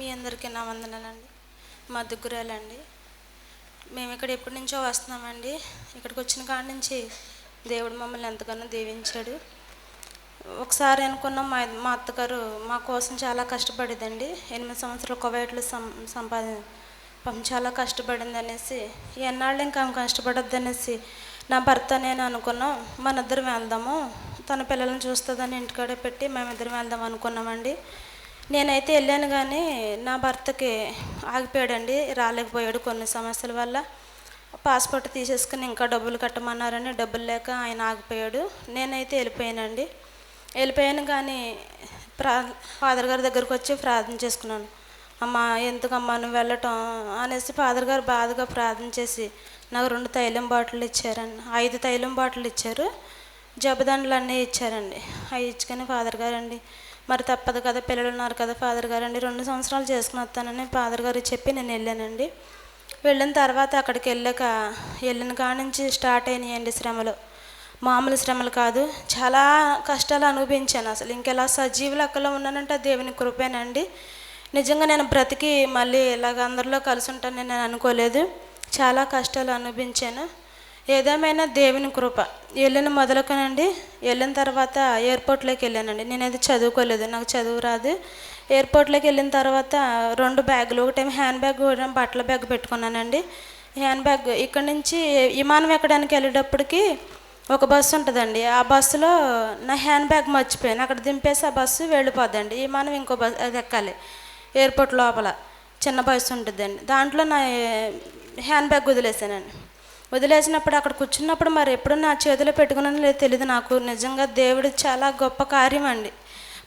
మీ అందరికీ నా వందనాలండి. మా దుగ్గురాలండి. మేము ఇక్కడ ఎప్పటి నుంచో వస్తున్నామండి. ఇక్కడికి వచ్చిన కాడి నుంచి దేవుడు మమ్మల్ని ఎంతగానో దీవించాడు. ఒకసారి అనుకున్నాం మా మా అత్తగారు మా కోసం చాలా కష్టపడేదండి. ఎనిమిది సంవత్సరాలు కువైట్లో సం సంపాది పాపం చాలా కష్టపడింది అనేసి ఎన్నాళ్ళు ఇంకా కష్టపడద్దు అనేసి నా భర్త నేను అనుకున్నాం మనిద్దరం వెళ్దాము. తన పిల్లల్ని చూస్తుందని ఇంటికాడే పెట్టి మేమిద్దరం వెళ్దాం అనుకున్నామండి. నేనైతే వెళ్ళాను కానీ నా భర్తకి ఆగిపోయాడండి రాలేకపోయాడు కొన్ని సమస్యల వల్ల. పాస్పోర్ట్ తీసేసుకుని ఇంకా డబ్బులు కట్టమన్నారని డబ్బులు లేక ఆయన ఆగిపోయాడు. నేనైతే వెళ్ళిపోయానండి. వెళ్ళిపోయాను కానీ ప్రా ఫాదర్ గారి దగ్గరకు వచ్చి ప్రార్థన చేసుకున్నాను. అమ్మ ఎందుకమ్మా నువ్వు వెళ్ళటం? అనేసి ఫాదర్ గారు బాధగా ప్రార్థన చేసి నాకు రెండు తైలం బాటిల్ ఇచ్చారండి ఐదు తైలం బాటిల్ ఇచ్చారు జబదండలు అన్నీ ఇచ్చారండి. అవి ఇచ్చుకొని ఫాదర్ గారండి మరి తప్పదు కదా పిల్లలు ఉన్నారు కదా ఫాదర్ గారు అండి రెండు సంవత్సరాలు చేసుకుని వస్తానని ఫాదర్ గారు చెప్పి నేను వెళ్ళానండి. వెళ్ళిన తర్వాత అక్కడికి వెళ్ళాక వెళ్ళిన కాడ నుంచి స్టార్ట్ అయినాయండి శ్రమలు. మామూలు శ్రమలు కాదు చాలా కష్టాలు అనుభవించాను అసలు. ఇంకెలా సజీవులు అక్కడ ఉన్నానంటే దేవుని కృపేనండి. నిజంగా నేను బ్రతికి మళ్ళీ ఇలాగ అందరిలో కలిసి ఉంటానని నేను అనుకోలేదు. చాలా కష్టాలు అనుభవించాను. ఏదేమైనా దేవుని కృప. వెళ్ళిన మొదలుకనండి. వెళ్ళిన తర్వాత ఎయిర్పోర్ట్లోకి వెళ్ళానండి. నేనైతే చదువుకోలేదు. నాకు చదువు రాదు. ఎయిర్పోర్ట్లోకి వెళ్ళిన తర్వాత రెండు బ్యాగులు ఒకటేమో హ్యాండ్ బ్యాగ్ ఒకటేమో బట్టల బ్యాగ్ పెట్టుకున్నానండి. హ్యాండ్ బ్యాగ్ ఇక్కడ నుంచి విమానం ఎక్కడానికి వెళ్ళేటప్పటికి ఒక బస్సు ఉంటుందండి. ఆ బస్సులో నా హ్యాండ్ బ్యాగ్ మర్చిపోయాను. అక్కడ దింపేసి ఆ బస్సు వెళ్ళిపోద్దండి. విమానం ఇంకో బస్ అది ఎక్కాలి. ఎయిర్పోర్ట్ లోపల చిన్న బస్సు ఉంటుందండి. దాంట్లో నా హ్యాండ్ బ్యాగ్ వదిలేసానండి. వదిలేసినప్పుడు అక్కడ కూర్చున్నప్పుడు మరి ఎప్పుడు నా చేతిలో పెట్టుకున్నానో లేదో తెలియదు నాకు. నిజంగా దేవుడు చాలా గొప్ప కార్యం అండి.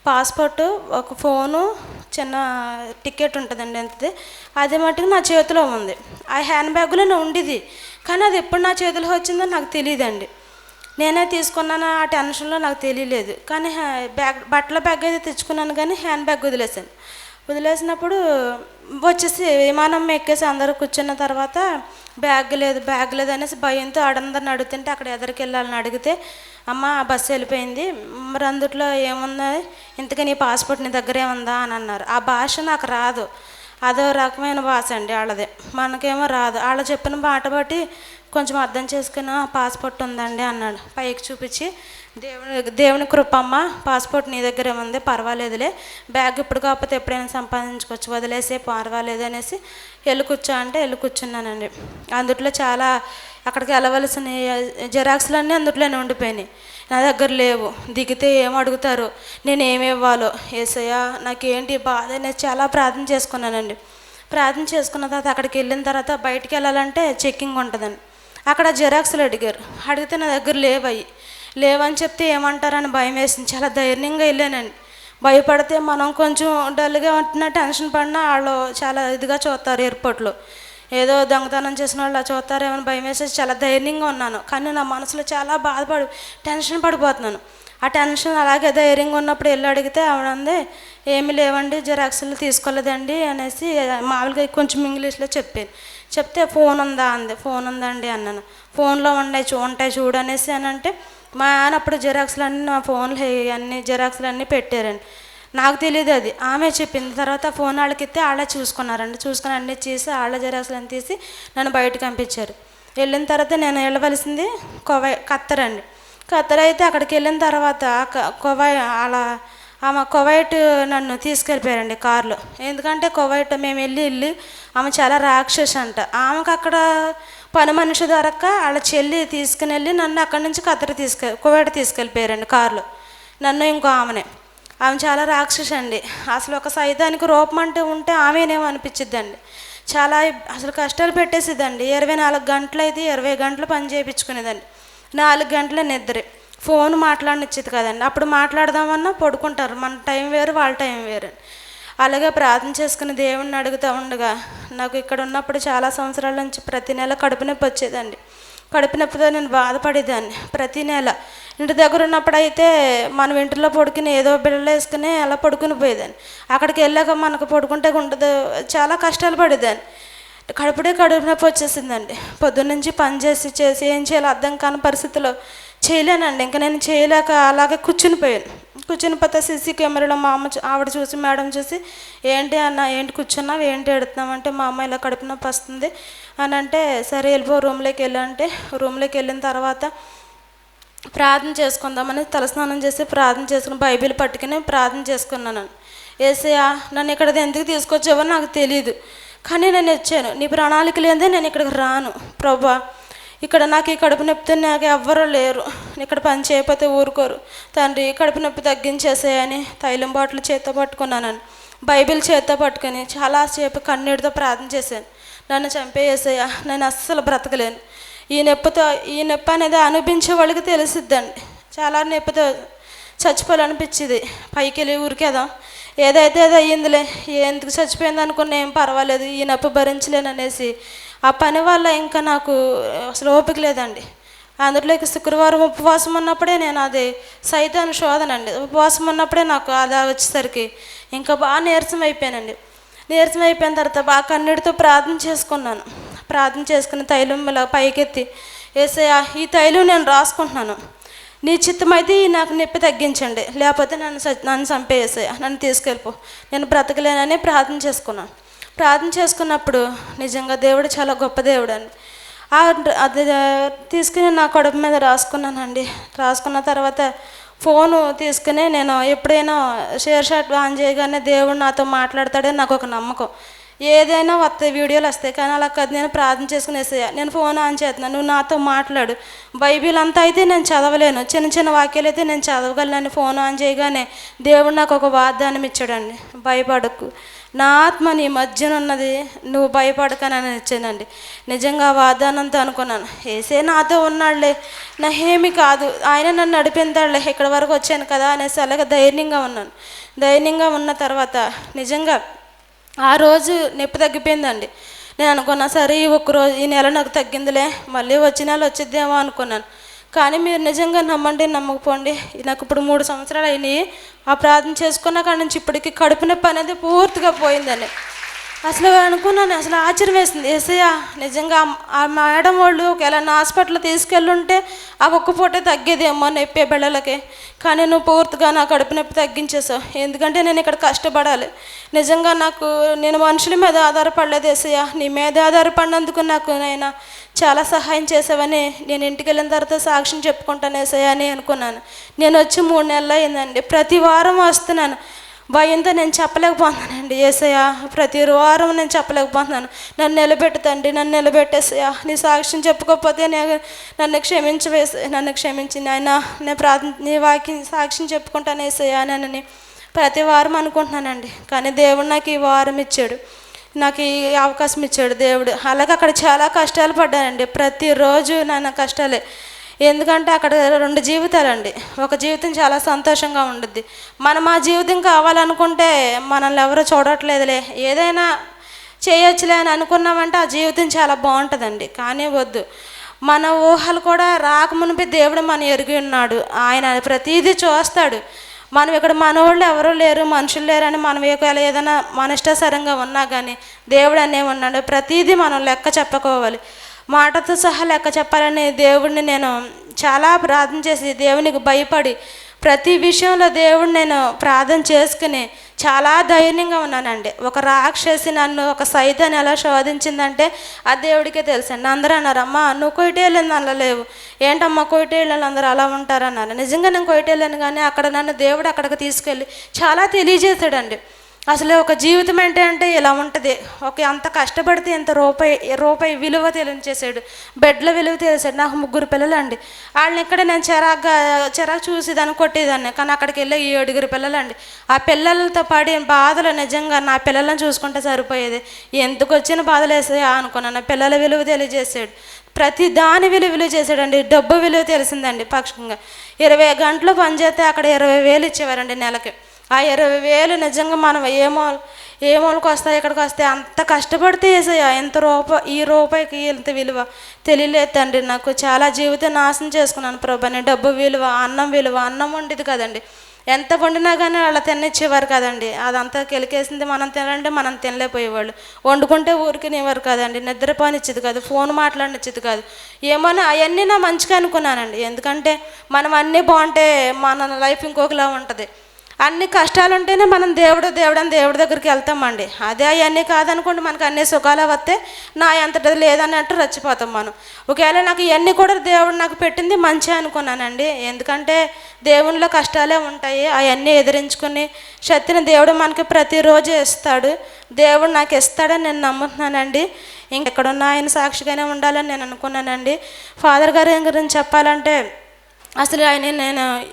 పాస్పోర్టు ఒక ఫోను చిన్న టికెట్ ఉంటుందండి అంతది. అది మట్టుకు నా చేతిలో ఉంది. ఆ హ్యాండ్ బ్యాగ్లో ఉండేది. కానీ అది ఎప్పుడు నా చేతిలో వచ్చిందో నాకు తెలియదండి నేనే తీసుకున్నాను ఆ టెన్షన్లో నాకు తెలియలేదు. కానీ హ్యా- బ్యాగ్ బట్టల బ్యాగ్ అయితే తెచ్చుకున్నాను కానీ హ్యాండ్ బ్యాగ్ వదిలేసాను వదిలేసినప్పుడు వచ్చేసి విమానం ఎక్కేసి అందరూ కూర్చున్న తర్వాత బ్యాగ్ లేదు బ్యాగ్ లేదు అనేసి భయంతో ఆడందరిని అడుగుతుంటే అక్కడ ఎదరికి వెళ్ళాలని అడిగితే అమ్మ ఆ బస్సు వెళ్ళిపోయింది. మరి అందుట్లో ఏముంది? ఇంతకీ నీ పాస్పోర్ట్ నీ దగ్గరే ఉందా? అని అన్నారు. ఆ భాష నాకు రాదు. అదో రకమైన భాష అండి వాళ్ళది. మనకేమో రాదు. వాళ్ళు చెప్పిన మాట బట్టి కొంచెం అర్థం చేసుకుని పాస్పోర్ట్ ఉందండి అన్నాడు. పైకి చూపించి దేవుని దేవుని కృపమ్మ పాస్పోర్ట్ నీ దగ్గర ఉంది పర్వాలేదులే. బ్యాగ్ ఇప్పుడు కాకపోతే ఎప్పుడైనా సంపాదించుకోవచ్చు వదిలేసే పర్వాలేదు అనేసి వెళ్ళి కూర్చో అంటే వెళ్ళి కూర్చున్నానండి అందుట్లో చాలా అక్కడికి వెళ్ళవలసిన జిరాక్స్లన్నీ అందుట్లోనే ఉండిపోయినాయి. నా దగ్గర లేవు. దిగితే ఏం అడుగుతారు? నేను ఏమి ఇవ్వాలో? ఏసయ్యా నాకేంటి బాధ అనేది చాలా ప్రార్థన చేసుకున్నానండి. ప్రార్థన చేసుకున్న తర్వాత అక్కడికి వెళ్ళిన తర్వాత బయటికి వెళ్ళాలంటే చెక్కింగ్ ఉంటుందండి. అక్కడ జెరాక్స్లు అడిగారు. అడిగితే నా దగ్గర లేవు అవి లేవని చెప్తే ఏమంటారని భయం వేసింది. చాలా ధైర్యంగా వెళ్ళానండి. భయపడితే మనం కొంచెం డల్గా ఉంటున్నా టెన్షన్ పడినా వాళ్ళు చాలా ఇదిగా చూస్తారు ఎయిర్పోర్ట్లో. ఏదో దొంగతనం చేసిన వాళ్ళు అలా చూస్తారేమని భయం వేసేసి చాలా ధైర్యంగా ఉన్నాను. కానీ నా మనసులో చాలా బాధపడి టెన్షన్ పడిపోతున్నాను. ఆ టెన్షన్ అలాగే ధైర్యంగా ఉన్నప్పుడు వెళ్ళి అడిగితే ఆవిడ అంది లేవండి జిరాక్స్లు తీసుకోలేదండి అనేసి మామూలుగా కొంచెం ఇంగ్లీష్లో చెప్పాను. చెప్తే ఫోన్ ఉందా? అంది. ఫోన్ ఉందండి అన్నాను. ఫోన్లో ఉన్నాయి చూ ఉంటాయి చూడు అనేసి అని అంటే మా ఆయన అప్పుడు జిరాక్స్లు అన్నీ నా ఫోన్లు అన్ని జిరాక్స్లు అన్నీ పెట్టారండి. నాకు తెలియదు అది. ఆమె చెప్పింది. తర్వాత ఫోన్ వాళ్ళకి ఇస్తే వాళ్ళే చూసుకున్నారండి. చూసుకుని అన్నీ చేసి వాళ్ళ జిరాక్స్లు అన్నీ తీసి నన్ను బయటకు పంపించారు. వెళ్ళిన తర్వాత నేను వెళ్ళవలసింది కొవై ఖత్తర్ అండి. ఖత్తర్ అయితే అక్కడికి వెళ్ళిన తర్వాత కొవై అలా ఆమె కువైట్ నన్ను తీసుకెళ్ళిపోయారండి కారులో. ఎందుకంటే కువైట్ మేము వెళ్ళి వెళ్ళి ఆమె చాలా రాక్షస్ అంట ఆమెకు అక్కడ పని మనిషి దొరక్క వాళ్ళ చెల్లి తీసుకుని వెళ్ళి నన్ను అక్కడి నుంచి ఖత్తర్ తీసుకె కువేట తీసుకెళ్ళిపోయారండి కారులో. నన్ను ఇంకో ఆమెనే. ఆమె చాలా రాక్షసి అండి. అసలు ఒక సైతానికి రూపం అంటే ఉంటే ఆమెనేమో అనిపించిద్దండి. చాలా అసలు కష్టాలు పెట్టేసిద్దండి. ఇరవై నాలుగు గంటలు అయితే ఇరవై గంటలు పని చేయించుకునేదండి నాలుగు గంటల నిద్రే. ఫోన్ మాట్లాడనిచ్చేది కదండి. అప్పుడు మాట్లాడదామన్నా పడుకుంటారు. మన టైం వేరు వాళ్ళ టైం వేరు అలాగే ప్రార్థన చేసుకుని దేవుణ్ణి అడుగుతూ ఉండగా నాకు ఇక్కడ ఉన్నప్పుడు చాలా సంవత్సరాల నుంచి ప్రతి నెల కడుపు నొప్పి వచ్చేదండి. కడుపు నొప్పితో నేను బాధపడేదాన్ని ప్రతి నెల. ఇంటి దగ్గర ఉన్నప్పుడు అయితే మనం ఇంటిలో పడుకుని ఏదో బిళ్ళలు వేసుకుని అలా పడుకుని పోయేదాన్ని. అక్కడికి వెళ్ళాక మనకు పడుకుంటే ఉండదు చాలా కష్టాలు పడేదాన్ని. కడుపుడే కడుపు నొప్పి వచ్చేసిందండి. పొద్దున్న పని చేసి చేసి ఏం చేయాలో అర్థం కాని పరిస్థితిలో చేయలేనండి. ఇంకా నేను చేయలేక అలాగే కూర్చుని పోయాను. కూర్చుని పోతే సీసీ కెమెరాలో మా అమ్మ ఆవిడ చూసి మేడం చూసి ఏంటి అన్న ఏంటి కూర్చున్నావు? ఏంటి ఎడుతున్నామంటే మా అమ్మ ఇలా కడుపు నొప్పి వస్తుంది అని అంటే సరే వెళ్ళిపో రూమ్లోకి వెళ్ళంటే రూమ్లోకి వెళ్ళిన తర్వాత ప్రార్థన చేసుకుందామని తలస్నానం చేసి ప్రార్థన చేసుకుని బైబిల్ పట్టుకుని ప్రార్థన చేసుకున్నాను ఏసయ్యా నన్ను ఇక్కడ ఎందుకు తీసుకొచ్చావో నాకు తెలియదు కానీ నేను వచ్చాను. నీ ప్రణాళిక లేదే నేను ఇక్కడికి రాను. ప్రభా ఇక్కడ నాకు ఈ కడుపు నొప్పితో నాకు ఎవ్వరూ లేరు. ఇక్కడ పని చేయకపోతే ఊరుకోరు. తండ్రి కడుపు నొప్పి తగ్గించేసేయని తైలం బాటిల్ చేత్తో పట్టుకున్నానని బైబిల్ చేత్తో పట్టుకొని చాలాసేపు కన్నీటితో ప్రార్థన చేశాను. నన్ను చంపేసేయ నేను అస్సలు బ్రతకలేను. ఈ నొప్పితో ఈ నొప్పి అనేది అనిపించే వాళ్ళకి తెలిసిద్దండి. చాలా నొప్పితో చచ్చిపోవాలనిపించింది. పైకి వెళ్ళి ఊరికేదాం ఏదైతే అది అయ్యిందిలే ఎందుకు చచ్చిపోయింది అనుకున్నా ఏం పర్వాలేదు ఈ నొప్పి భరించలేను అనేసి ఆ పని వల్ల ఇంకా నాకు అసలు ఓపిక లేదండి. అందులోకి శుక్రవారం ఉపవాసం ఉన్నప్పుడే నేను అది సైతాన్ శోధన అండి. ఉపవాసం ఉన్నప్పుడే నాకు అది వచ్చేసరికి ఇంకా బాగా నీరసం అయిపోయానండి. నీరసం అయిపోయిన తర్వాత బాగా కన్నీటితో ప్రార్థన చేసుకున్నాను. ప్రార్థన చేసుకుని తైలం ఇలా పైకెత్తి ఏసయ్యా ఈ తైలం నేను రాసుకుంటున్నాను. నీ చిత్తమైతే నాకు నొప్పి తగ్గించండి. లేకపోతే నన్ను నన్ను చంపేసేయ నన్ను తీసుకెళ్ళిపో. నేను బ్రతకలేనని ప్రార్థన చేసుకున్నాను. ప్రార్థన చేసుకున్నప్పుడు నిజంగా దేవుడు చాలా గొప్ప దేవుడు అండి. ఆ అది తీసుకుని నా కడుపు మీద రాసుకున్నానండి. రాసుకున్న తర్వాత ఫోను తీసుకుని నేను ఎప్పుడైనా షేర్ షాట్ ఆన్ చేయగానే దేవుడు నాతో మాట్లాడతాడని నాకు ఒక నమ్మకం. ఏదైనా వస్తాయి వీడియోలు వస్తాయి కానీ అలా కాదు నేను ప్రార్థన చేసుకుని నేను ఫోన్ ఆన్ చేస్తున్నాను నువ్వు నాతో మాట్లాడు. బైబిల్ అంతా అయితే నేను చదవలేను. చిన్న చిన్న వాక్యాలు అయితే నేను చదవగలను ఫోన్ ఆన్ చేయగానే దేవుడు నాకు ఒక వాగ్దానం ఇచ్చాడండి. భయపడకు. నా ఆత్మ నీ మధ్యన ఉన్నది నువ్వు భయపడకనని ఇచ్చానండి నిజంగా ఆ అనుకున్నాను. ఏసే నాతో ఉన్నాడులే నా కాదు ఆయన నన్ను నడిపిందాడులే ఇక్కడ వరకు వచ్చాను కదా అనేసి అలాగే ధైర్యంగా ఉన్నాను. ధైర్యంగా ఉన్న తర్వాత నిజంగా ఆ రోజు నొప్పి తగ్గిపోయిందండి. నేను అనుకున్నా సరే ఈ ఒక్క రోజు ఈ నెల నాకు తగ్గిందిలే మళ్ళీ వచ్చిన నెల వచ్చిద్దేమో అనుకున్నాను. కానీ మీరు నిజంగా నమ్మండి నమ్మకపోండి. నాకు ఇప్పుడు మూడు సంవత్సరాలు అయినాయి. ఆ ప్రార్థన చేసుకున్న కాడి నుంచి ఇప్పటికి కడుపు నొప్పి అనేది పూర్తిగా పోయిందండి. అసలు అనుకున్నాను అసలు ఆశ్చర్యం వేసింది. ఏసయ్య నిజంగా ఆ- మేడం వాళ్ళు ఒకవేళ నా హాస్పిటల్ తీసుకెళ్ళుంటే ఆ ఒక్క పూటే తగ్గేదేమో నొప్పి బిళ్ళలకి కానీ నువ్వు పూర్తిగా నా కడుపు నొప్పి తగ్గించేసావు. ఎందుకంటే నేను ఇక్కడ కష్టపడాలి. నిజంగా నాకు నేను మనుషుల మీద ఆధారపడలేదు ఏసయ్య. నీ మీద ఆధారపడినందుకు నాకు నాయన చాలా సహాయం చేసావని నేను ఇంటికి వెళ్ళిన తర్వాత సాక్ష్యం చెప్పుకుంటాను ఏసయ్య అని అనుకున్నాను. నేను వచ్చి మూడు నెలలు అయిందండి. ప్రతి వారం వస్తున్నాను. భయంతో నేను చెప్పలేకపోతున్నానండి ఏసయ్యా. ప్రతి వారం నేను చెప్పలేకపోతున్నాను. నన్ను నిలబెట్టుతండి నన్ను నిలబెట్టేసయ్యా. నీ సాక్ష్యం చెప్పుకోకపోతే నేను నన్ను క్షమించవేసే నన్ను క్షమించి ఆయన నేను ప్రార్థన నీ వాకి సాక్ష్యం చెప్పుకుంటాను ఏసయ్యా నన్ను ప్రతి వారం అనుకుంటున్నానండి. కానీ దేవుడు నాకు ఈ వారం ఇచ్చాడు. నాకు ఈ అవకాశం ఇచ్చాడు దేవుడు. అలాగే అక్కడ చాలా కష్టాలు పడ్డానండి. ప్రతిరోజు నా కష్టాలే. ఎందుకంటే అక్కడ రెండు జీవితాలండి. ఒక జీవితం చాలా సంతోషంగా ఉండుద్ది. మనం ఆ జీవితం కావాలనుకుంటే మనల్ని ఎవరు చూడట్లేదులే. ఏదైనా చేయొచ్చులే అని అనుకున్నామంటే ఆ జీవితం చాలా బాగుంటుందండి. కానీ వద్దు. మన ఊహలు కూడా రాకమునిపి దేవుడు మన ఎరిగి ఉన్నాడు. ఆయన ప్రతిదీ చూస్తాడు. మనం ఇక్కడ మనవాళ్ళు ఎవరు లేరు మనుషులు లేరని మనం ఒకవేళ ఏదైనా మన ఇష్టాసరంగా ఉన్నా కానీ దేవుడు అనే ఉన్నాడు. ప్రతిదీ మనం లెక్క చెప్పుకోవాలి. మాటతో సహా లెక్క చెప్పాలని దేవుడిని నేను చాలా ప్రార్థన చేసి దేవునికి భయపడి ప్రతి విషయంలో దేవుడిని నేను ప్రార్థన చేసుకుని చాలా ధైర్యంగా ఉన్నానండి. ఒక రాక్షసి నన్ను ఒక సైతాన్ని ఎలా శోధించిందంటే ఆ దేవుడికే తెలుసండి అందరూ అన్నారు అమ్మ నువ్వు కొయిటేళ్ళని లేవు ఏంటమ్మా కొయిటేళ్ళని అందరూ అలా ఉంటారన్నారు. నిజంగా నేను కొయిటేళ్ళని కానీ అక్కడ నన్ను దేవుడు అక్కడికి తీసుకెళ్ళి చాలా తెలియజేశాడండి. అసలు ఒక జీవితం అంటే అంటే ఇలా ఉంటుంది? ఒక అంత కష్టపడితే ఎంత రూపాయి రూపాయి విలువ తెలియజేసాడు బెడ్ల విలువ తెలిసాడు నాకు ముగ్గురు పిల్లలు అండి వాళ్ళని ఇక్కడ నేను చిరాగ్గా చిరాకు చూసేదాన్ని కొట్టేదాన్ని కానీ అక్కడికి వెళ్ళి ఏడుగురు పిల్లలండి. ఆ పిల్లలతో పడే బాధలు నిజంగా నా పిల్లలను చూసుకుంటే సరిపోయేది. ఎందుకు వచ్చిన బాధలు వేసాయా అనుకున్నాను. నా పిల్లల విలువ తెలియజేసాడు ప్రతి దాని విలువ విలువ చేశాడండి డబ్బు విలువ తెలిసిందండి పక్షంగా. ఇరవై గంటలు పనిచేస్తే అక్కడ ఇరవై వేలు ఇచ్చేవారండి నెలకి. ఆ ఇరవై వేలు నిజంగా మనం ఏమో ఏ మూలకు వస్తాయి ఇక్కడికి వస్తాయి అంత కష్టపడితే వేసాయా ఎంత రూప ఈ రూపాయికి ఇంత విలువ. తెలియలేదు తండ్రి నాకు చాలా జీవితం నాశనం చేసుకున్నాను ప్రభా నేను డబ్బు విలువ అన్నం విలువ అన్నం వండిది కదండి. ఎంత వండినా కానీ వాళ్ళ తినిచ్చేవారు కదండి. అదంతా కెలికేసింది మనం తినంటే మనం తినలేకపోయేవాళ్ళు. వండుకుంటే ఊరికినేవారు కదండి. నిద్రపోనిచ్చేది కాదు ఫోన్ మాట్లాడినిచ్చేది కాదు. ఏమోనో అవన్నీ నా మంచిగా అనుకున్నానండి. ఎందుకంటే మనం అన్నీ బాగుంటే మన లైఫ్ ఇంకొకలా ఉంటుంది. అన్ని కష్టాలు ఉంటేనే మనం దేవుడు దేవుడు దేవుడి దగ్గరికి వెళ్తామండి. అదే అవన్నీ కాదనుకోండి మనకు అన్ని సుఖాలు వస్తే నా ఎంతటి లేదన్నట్టు రచ్చిపోతాం మనం. ఒకవేళ నాకు ఇవన్నీ కూడా దేవుడు నాకు పెట్టింది మంచి అనుకున్నానండి. ఎందుకంటే దేవునిలో కష్టాలే ఉంటాయి అవన్నీ ఎదిరించుకుని శక్తిని దేవుడు మనకి ప్రతిరోజు ఇస్తాడు. దేవుడు నాకు ఇస్తాడని నేను నమ్ముతున్నానండి. ఇంకెక్కడున్నా ఆయన సాక్షిగానే ఉండాలని నేను అనుకున్నానండి. ఫాదర్ గారి గురించి చెప్పాలంటే అసలు ఆయన నేను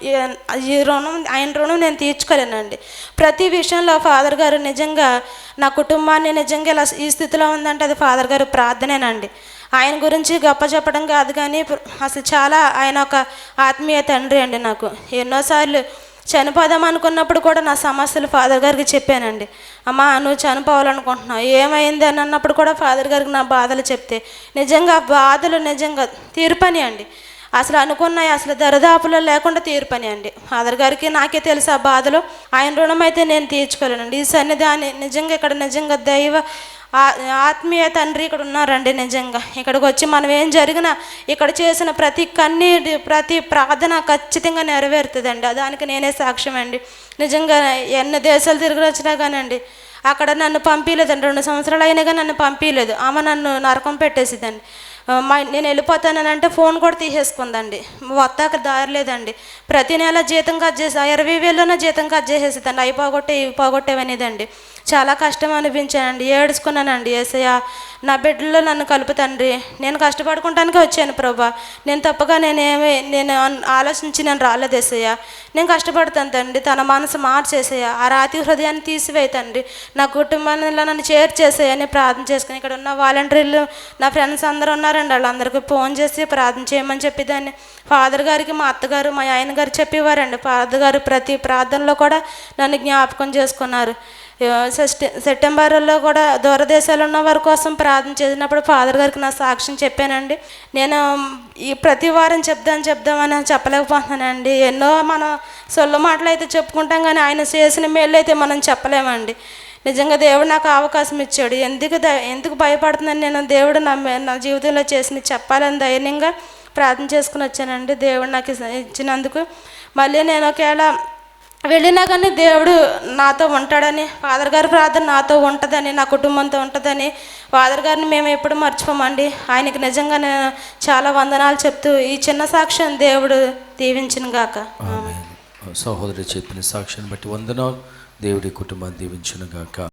ఈ రుణం ఆయన రుణం నేను తీర్చుకోలేనండి. ప్రతి విషయంలో ఫాదర్ గారు నిజంగా నా కుటుంబాన్ని నిజంగా ఇలా ఈ స్థితిలో ఉందంటే అది ఫాదర్ గారు ప్రార్థనేనండి. ఆయన గురించి గొప్ప చెప్పడం కాదు కానీ అసలు చాలా ఆయన ఒక ఆత్మీయ తండ్రి అండి నాకు. ఎన్నోసార్లు చనిపోదాం అనుకున్నప్పుడు కూడా నా సమస్యలు ఫాదర్ గారికి చెప్పానండి. అమ్మా నువ్వు చనిపోవాలనుకుంటున్నావు. ఏమైంది? అని అన్నప్పుడు కూడా ఫాదర్ గారికి నా బాధలు చెప్తే నిజంగా బాధలు నిజంగా తీర్పని అండి. అసలు అనుకున్నాయి అసలు దరిదాపులో లేకుండా తీర్పని అండి. ఫాదర్ గారికి నాకే తెలుసు ఆ బాధలు. ఆయన రుణం అయితే నేను తీర్చుకోలేనండి. ఈ సన్నిధాన్ని నిజంగా ఇక్కడ నిజంగా దైవ ఆత్మీయ తండ్రి ఇక్కడ ఉన్నారండి నిజంగా. ఇక్కడికి వచ్చి మనం ఏం జరిగినా ఇక్కడ చేసిన ప్రతి కన్నీటి ప్రతి ప్రార్థన ఖచ్చితంగా నెరవేరుతుందండి. దానికి నేనే సాక్ష్యం అండి నిజంగా ఎన్ని దేశాలు తిరిగి వచ్చినా కానండి అక్కడ నన్ను పంపించలేదండి రెండు సంవత్సరాలు అయినా కానీ నన్ను పంపించలేదు ఆమె నన్ను నరకం పెట్టేసిదండి. మా నేను వెళ్ళిపోతానంటే ఫోన్ కూడా తీసేసుకుందండి. వస్తాక దారి లేదండి. ప్రతి నెల జీతం కట్ చేసి ఇరవై వేలున్న జీతం కట్ చేసేసేదండి. అవి పోగొట్టే ఇవి పోగొట్టేవనేదండి. చాలా కష్టం అనిపించానండి. ఏడుచుకున్నానండి. ఏసయ్య నా బిడ్డలో నన్ను కలుపు తండ్రి. నేను కష్టపడుకుంటానికి వచ్చాను ప్రభా. నేను తప్పగా నేనేమి నేను ఆలోచించి నేను రాలేదు ఏసయ్య. నేను కష్టపడతాను తండ్రి. తన మనసు మార్చేసేయ ఆ రాతి హృదయాన్ని తీసివేయ తండ్రి. నా కుటుంబంలో నన్ను చేర్చేసేయని ప్రార్థన చేసుకుని ఇక్కడ ఉన్న వాలంటీర్లు నా ఫ్రెండ్స్ అందరూ ఉన్నారండి. వాళ్ళందరికీ ఫోన్ చేసి ప్రార్థన చేయమని చెప్పి దాన్ని ఫాదర్ గారికి మా అత్తగారు మా ఆయన గారు చెప్పేవారండి. ఫాదర్ గారు ప్రతి ప్రార్థనలో కూడా నన్ను జ్ఞాపకం చేసుకున్నారు. సెప్టెంబర్లో కూడా దూరదేశాలు ఉన్న వారి కోసం ప్రార్థన చేసినప్పుడు ఫాదర్ గారికి నా సాక్ష్యం చెప్పానండి. నేను ఈ ప్రతి వారం చెప్దాం చెప్దామని చెప్పలేకపోతున్నానండి. ఎన్నో మనం సొల్లు మాటలు అయితే చెప్పుకుంటాం కానీ ఆయన చేసిన మేలు అయితే మనం చెప్పలేమండి. నిజంగా దేవుడు నాకు అవకాశం ఇచ్చాడు. ఎందుకు ఎందుకు భయపడుతున్నాను నేను? దేవుడు నా నా జీవితంలో చేసిన చెప్పాలని ధైర్యంగా ప్రార్థన చేసుకుని వచ్చానండి. దేవుడు నాకు ఇచ్చినందుకు. మళ్ళీ నేను ఒకవేళ వెళ్ళినా కానీ దేవుడు నాతో ఉంటాడని ఫాదర్ గారి ప్రార్థన నాతో ఉంటుందని నా కుటుంబంతో ఉంటుందని ఫాదర్ గారిని మేము ఎప్పుడు మర్చిపోమండి. ఆయనకి నిజంగా నేను చాలా వందనాలు చెప్తూ ఈ చిన్న సాక్ష్యం దేవుడు దీవించిన గాక. ఆమె సహోదరి చెప్పిన సాక్ష్యాన్ని బట్టి వందనాలు. దేవుడి కుటుంబాన్ని దీవించిన గాక.